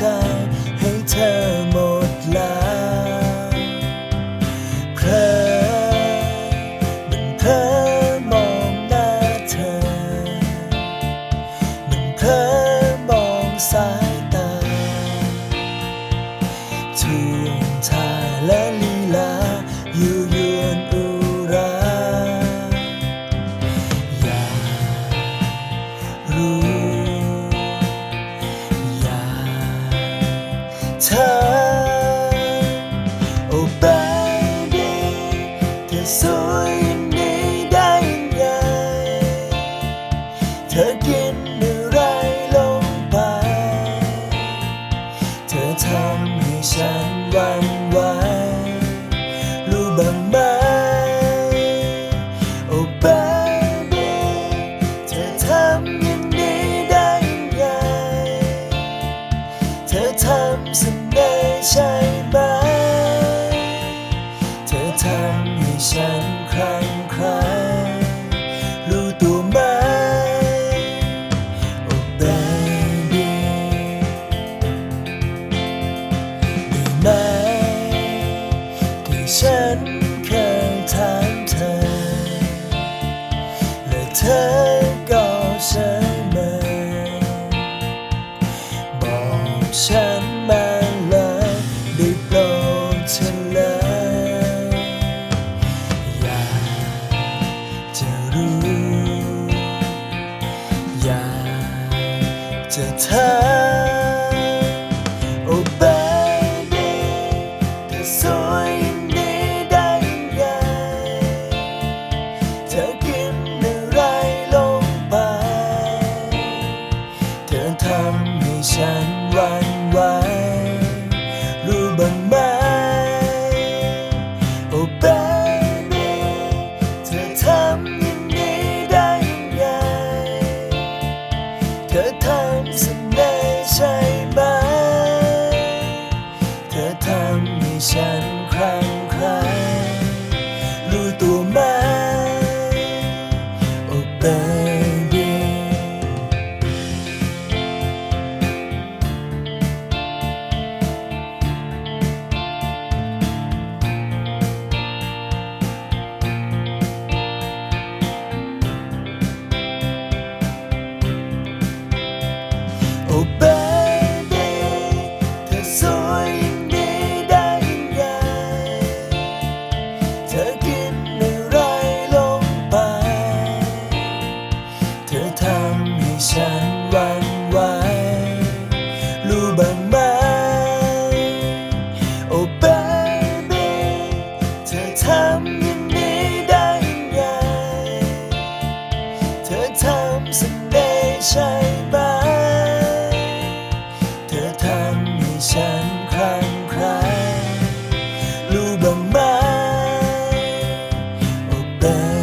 time. ธอกินอะไรลงไป เธอทำให้ฉันหวัน ที่ฉันเคยถามเธอ และเธอก็เฉยเมยบอกฉันมาเลยได้โปรดเลยอยากจะรู้ อยากจะถาม หวันไหวรู้บ้างไหม Oh baby เธอทำอย่างนี้ได้ยังไง เธอทำเสน่ห์ใช่ไหม เธอทำให้ฉันคลั่งไคล้รู้ตัวไหม Oh baby ำให้ฉันหวันไหวรู้บ้างไหมโอ้ baby เธอทำอย่างนี้ได้ยังไง เธอทำเสน่ห์ใช่ไหม เธอทำให้ฉันคลั่งไคล้รู้บ้างไหม Oh baby